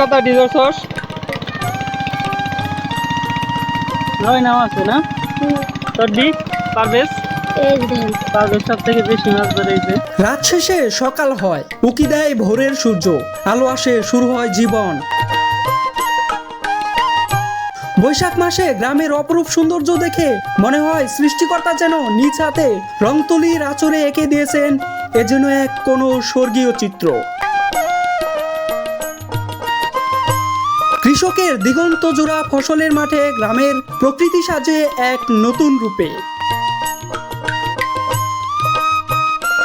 কথা ডিজোর সস। নয় নাম আছে না? তোর দি পারভেজ? এই রাত শেষে সকাল হয় উকি দেয় ভোরের সূর্য আলো আসে শুরু হয় জীবন। বৈশাখ মাসে গ্রামের অপরূপ সৌন্দর্য দেখে মনে হয় সৃষ্টিকর্তা যেন নিজ হাতে রংতুলির আচরে এঁকে দিয়েছেন এ যেন এক কোনো স্বর্গীয় চিত্র। কৃষকের দিগন্ত জোড়া ফসলের মাঠে গ্রামের প্রকৃতি সাজে এক নতুন রূপে।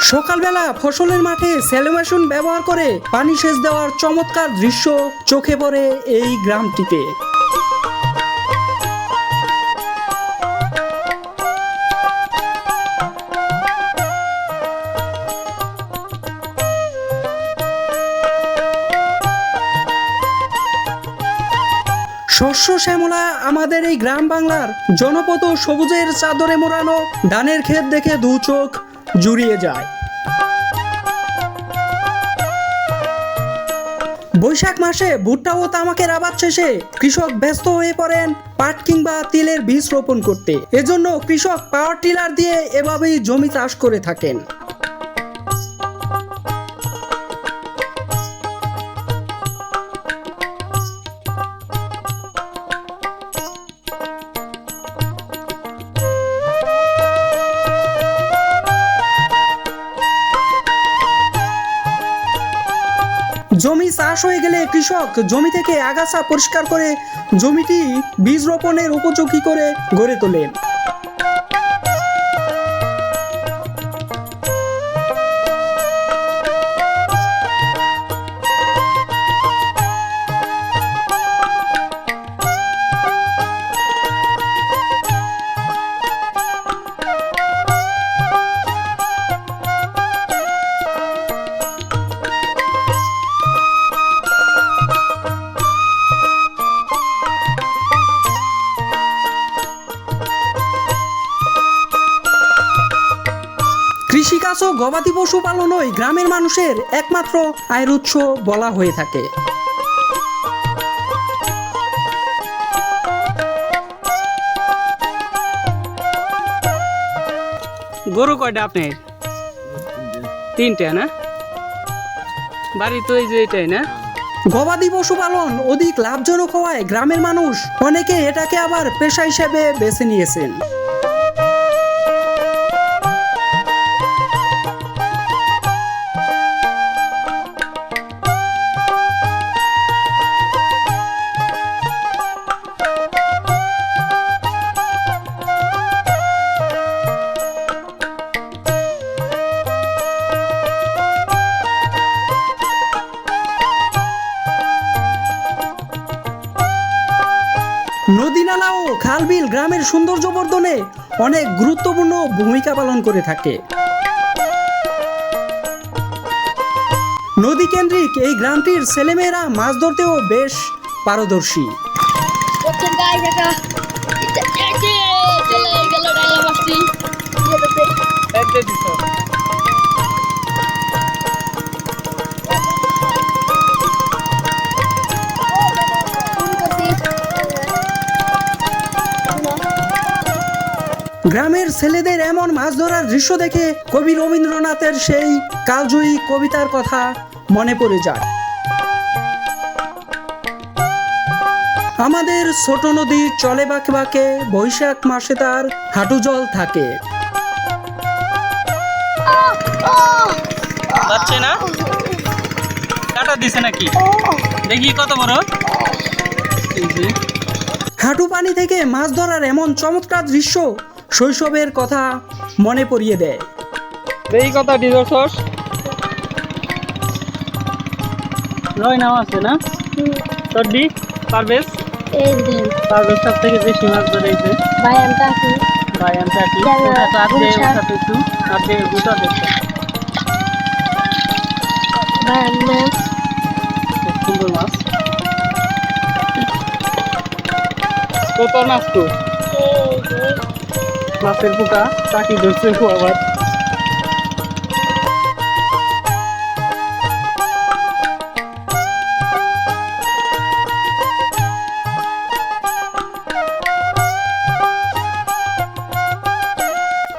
সকালবেলা ফসলের মাঠে স্যালোমেশন ব্যবহার করে পানি সেচ দেওয়ার চমৎকার দৃশ্য চোখে পড়ে এই গ্রামটিতে। শস্য শ্যামলা আমাদের এই গ্রাম বাংলার জনপদ সবুজের চাদরে মোড়ানো ধানের ক্ষেত দেখে দু চোখ জুড়িয়ে যায়। বৈশাখ মাসে ভুট্টা ও তামাকের আবাদ শেষে কৃষক ব্যস্ত হয়ে পড়েন পাট কিংবা তিলের বীজ রোপণ করতে। এজন্য কৃষক পাওয়ার টিলার দিয়ে এভাবেই জমি চাষ করে থাকেন। জমি চাষ হয়ে গেলে কৃষক জমি থেকে আগাছা পরিষ্কার করে জমিটি বীজ রোপণের উপযোগী করে গড়ে তোলেন। কৃষিকাজ ও গবাদি পশু পালনই গ্রামের মানুষের একমাত্র আয়ের উৎস বলা হয়ে থাকে। গরু কয়টা আপনার? তিনটা না? বাড়ি তো এই যে এটাই না? গবাদি পশুপালন অধিক লাভজনক হওয়ায় গ্রামের মানুষ অনেকে এটাকে আবার পেশা হিসেবে বেছে নিয়েছেন। খালবিল গ্রামের সৌন্দর্য বর্ধনে অনেক গুরুত্বপূর্ণ ভূমিকা পালন করে থাকে। নদী কেন্দ্রিক এই গ্রামটির ছেলেমেয়েরা মাছ ধরতেও বেশ পারদর্শী। একটা গ্রামের ছেলেদের এমন মাছ ধরার দৃশ্য দেখে কবি রবীন্দ্রনাথের সেই কালজয়ী কবিতার কথা মনে পড়ে যায়। আমাদের ছোট নদী চলে বাঁকে বাঁকে বৈশাখ মাসে তার হাঁটু জল থাকে। যাচ্ছে না? কাটা দিছে নাকি? দেখি কত বড়। হাঁটু পানি থেকে মাছ ধরার এমন চমৎকার দৃশ্য শৈশবের কথা মনে পড়িয়ে দেয়। এই কথা ডিজোর সস। নয় নাম আছে না? তোর দি পারভেজ? সব থেকে বেশি মাছ ধরেছে ভাই আমি তাকি ভাই আমি চাটি কেন? ওটা তো আজকে গুলশান। ওটা একটু আজকে দুটো দেখতে ভাই আমি সুন্দর মাছ। তো মাছ মাছের পোকা চাকি ধরছে আবার।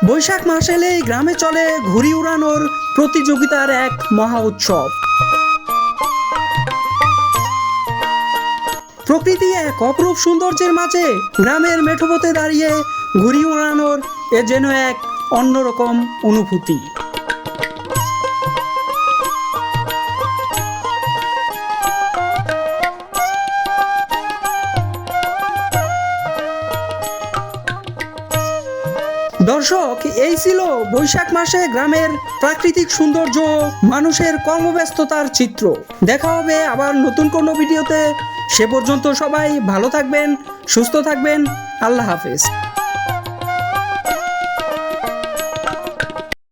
বৈশাখ মাস এলে গ্রামে চলে ঘুড়ি উড়ানোর প্রতিযোগিতার এক মহা উৎসব। প্রকৃতি এক অপরূপ সৌন্দর্যের মাঝে গ্রামের মেঠোপথে দাঁড়িয়ে ঘুড়ি উড়ানোর এ যেন এক অন্যরকম অনুভূতি। দর্শক, এই ছিল বৈশাখ মাসে গ্রামের প্রাকৃতিক সৌন্দর্য, মানুষের কর্মব্যস্ততার চিত্র। দেখা হবে আবার নতুন কোনো ভিডিওতে। সে পর্যন্ত সবাই ভালো থাকবেন, সুস্থ থাকবেন। আল্লাহ হাফেজ।